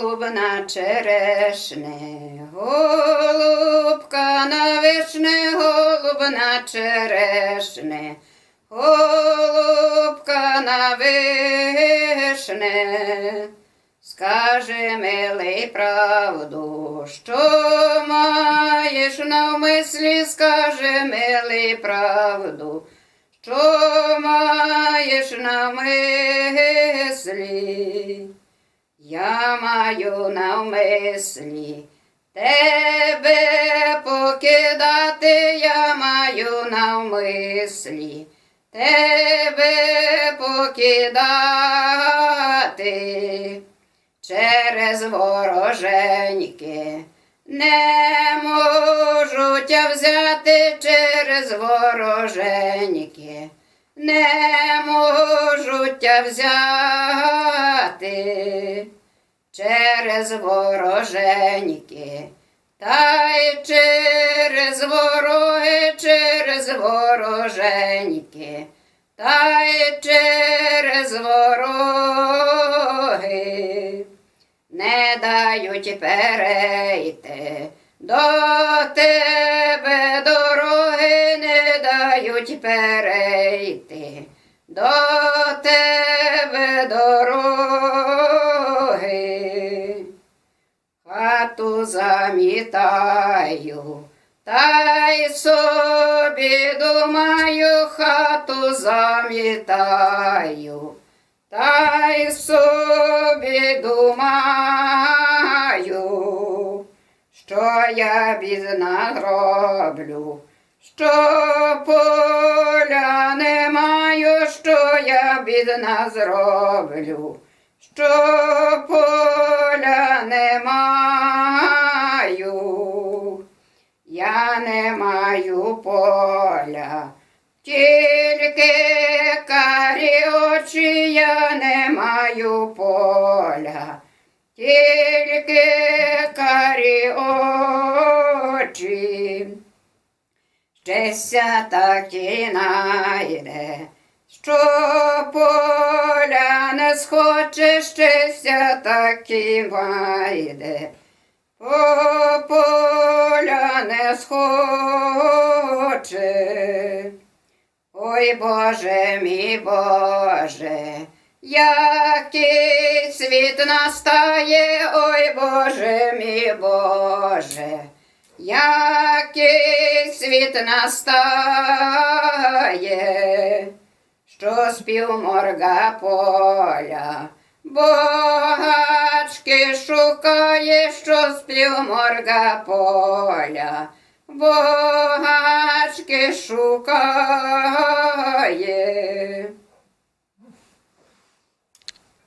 голуб на черешне, голубка на вишне, голуб на черешне, голубка на вишне. Скажи, милий, правду, що маєш на мислі, скажи, милий, правду, що маєш на мислі. Маю на мислі тебе покидати, я маю на мислі тебе покидати через вороженьки. Не можу тя взяти через вороженьки. Не можу тя взяти через вороженьки. Та й через вороги, через вороженьки, та й через вороги не дають перейти до тебе дороги, не дають перейти до тебе дороги. Хату замітаю, та й собі думаю, хату замітаю, та й собі думаю, що я бідна гроблю, що поля не маю, що я бідна зроблю що поля не маю, маю поля, тільки карі очі, я не маю поля, тільки карі очі. Щастя так і найде, що поля не схоче, щастя так і майде, по поля не схоче. Ой Боже мій Боже, який світ настає, ой Боже мій Боже, який світ настає, що спів морга поля, богачки шукає, що з морга поля, богачки шукає.